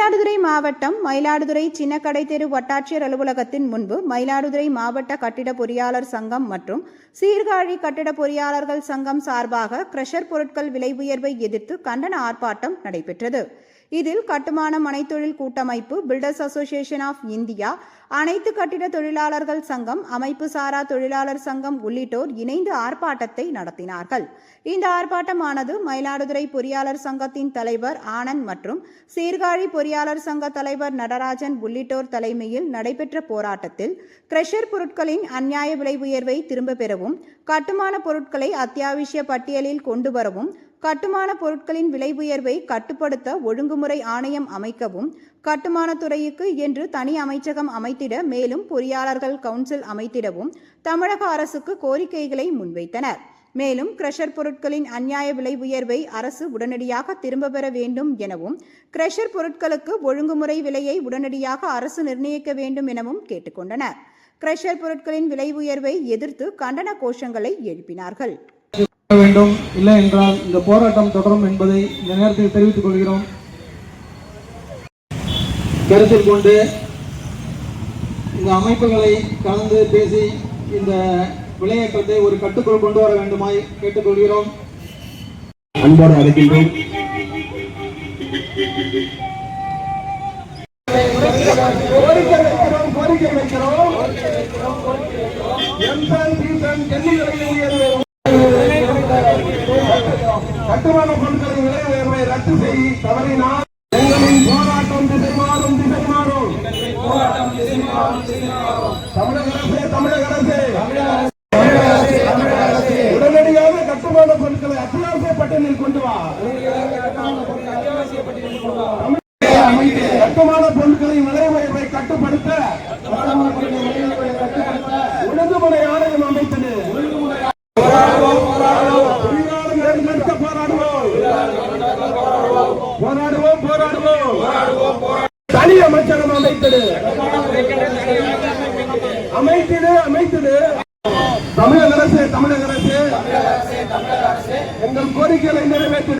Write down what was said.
மயிலாடுதுறை மாவட்டம் மயிலாடுதுறை சின்னக்கடை தெரு வட்டாட்சியர் அலுவலகத்தின் முன்பு மயிலாடுதுறை மாவட்ட கட்டிட பொறியாளர் சங்கம் மற்றும் சீர்காழி கட்டிட பொறியாளர்கள் சங்கம் சார்பாக கிரஷர் பொருட்கள் விலை உயர்வை எதிர்த்து கண்டன ஆர்ப்பாட்டம் நடைபெற்றது. இதில் கட்டுமான மனைத்தொழில் கூட்டமைப்பு பில்டர்ஸ் அசோசியேஷன் ஆஃப் இந்தியா அனைத்து கட்டிட தொழிலாளர்கள் சங்கம் அமைப்பு சாரா தொழிலாளர் சங்கம் உள்ளிட்டோர் இணைந்து ஆர்ப்பாட்டத்தை நடத்தினார்கள். இந்த ஆர்ப்பாட்டமானது மயிலாடுதுறை பொறியாளர் சங்கத்தின் தலைவர் ஆனந்த் மற்றும் சீர்காழி பொறியாளர் சங்க தலைவர் நடராஜன் உள்ளிட்டோர் தலைமையில் நடைபெற்ற போராட்டத்தில் கிரஷர் பொருட்களின் அந்நியாய விலை உயர்வை திரும்ப பெறவும் கட்டுமான பொருட்களை அத்தியாவசிய பட்டியலில் கொண்டு வரவும் கட்டுமான பொருட்களின் விலை உயர்வை கட்டுப்படுத்த ஒழுங்குமுறை ஆணையம் அமைக்கவும் கட்டுமானத்துறைக்கு என்று தனி அமைச்சகம் அமைத்திட மேலும் பொறியாளர்கள் கவுன்சில் அமைத்திடவும் தமிழக அரசுக்கு கோரிக்கைகளை முன்வைத்தனர். மேலும் கிரஷர் பொருட்களின் அந்நியாய விலை உயர்வை அரசு உடனடியாக திரும்ப பெற வேண்டும் எனவும் கிரஷர் பொருட்களுக்கு ஒழுங்குமுறை விலையை உடனடியாக அரசு நிர்ணயிக்க வேண்டும் எனவும் கேட்டுக்கொண்டனர் கிரஷர் பொருட்களின் விலை உயர்வை எதிர்த்து கண்டன கோஷங்களை எழுப்பினார்கள். வேண்டும். இல்லை என்றால் இந்த போராட்டம் தொடரும் என்பதை இந்த நேரத்தில் தெரிவித்துக் கொள்கிறோம். கருத்தில் கொண்டு இந்த அமைப்புகளை கலந்து பேசி இந்த விளையாட்டத்தை ஒரு கட்டுக்குள் கொண்டு வர வேண்டுமாய் கேட்டுக்கொள்கிறோம். அன்போடு அழைக்கின்றோம். கோரிக்கை வைக்கிறோம் கோரிக்கை வைக்கிறோம் விலை பொருட்களின் விலை உயர்வை ரத்து செய்ய தவறினால் எங்களின் போராட்டம் திசை மாறும் திசை மாறும் தமிழக அரசே தமிழக அரசே. உடனடியாக கட்டுமான பொருட்களை அத்தியாவசிய பட்டியலில் கொண்டு வா கட்டுமான பொருட்களின் விலை உயர்வை கட்டுப்படுத்த ஒழுங்குமுறை ஆணையம் அமைத்தது தொழிலாளர்கள் நிறுத்த போராடுவோம் போராடுவோம் போராடுவோம். தனி அமைச்சகம் அமைத்தது. அமைத்தது அமைத்தது. தமிழக அரசு தமிழக அரசு. எங்கள் கோரிக்கைகளை நிறைவேற்றி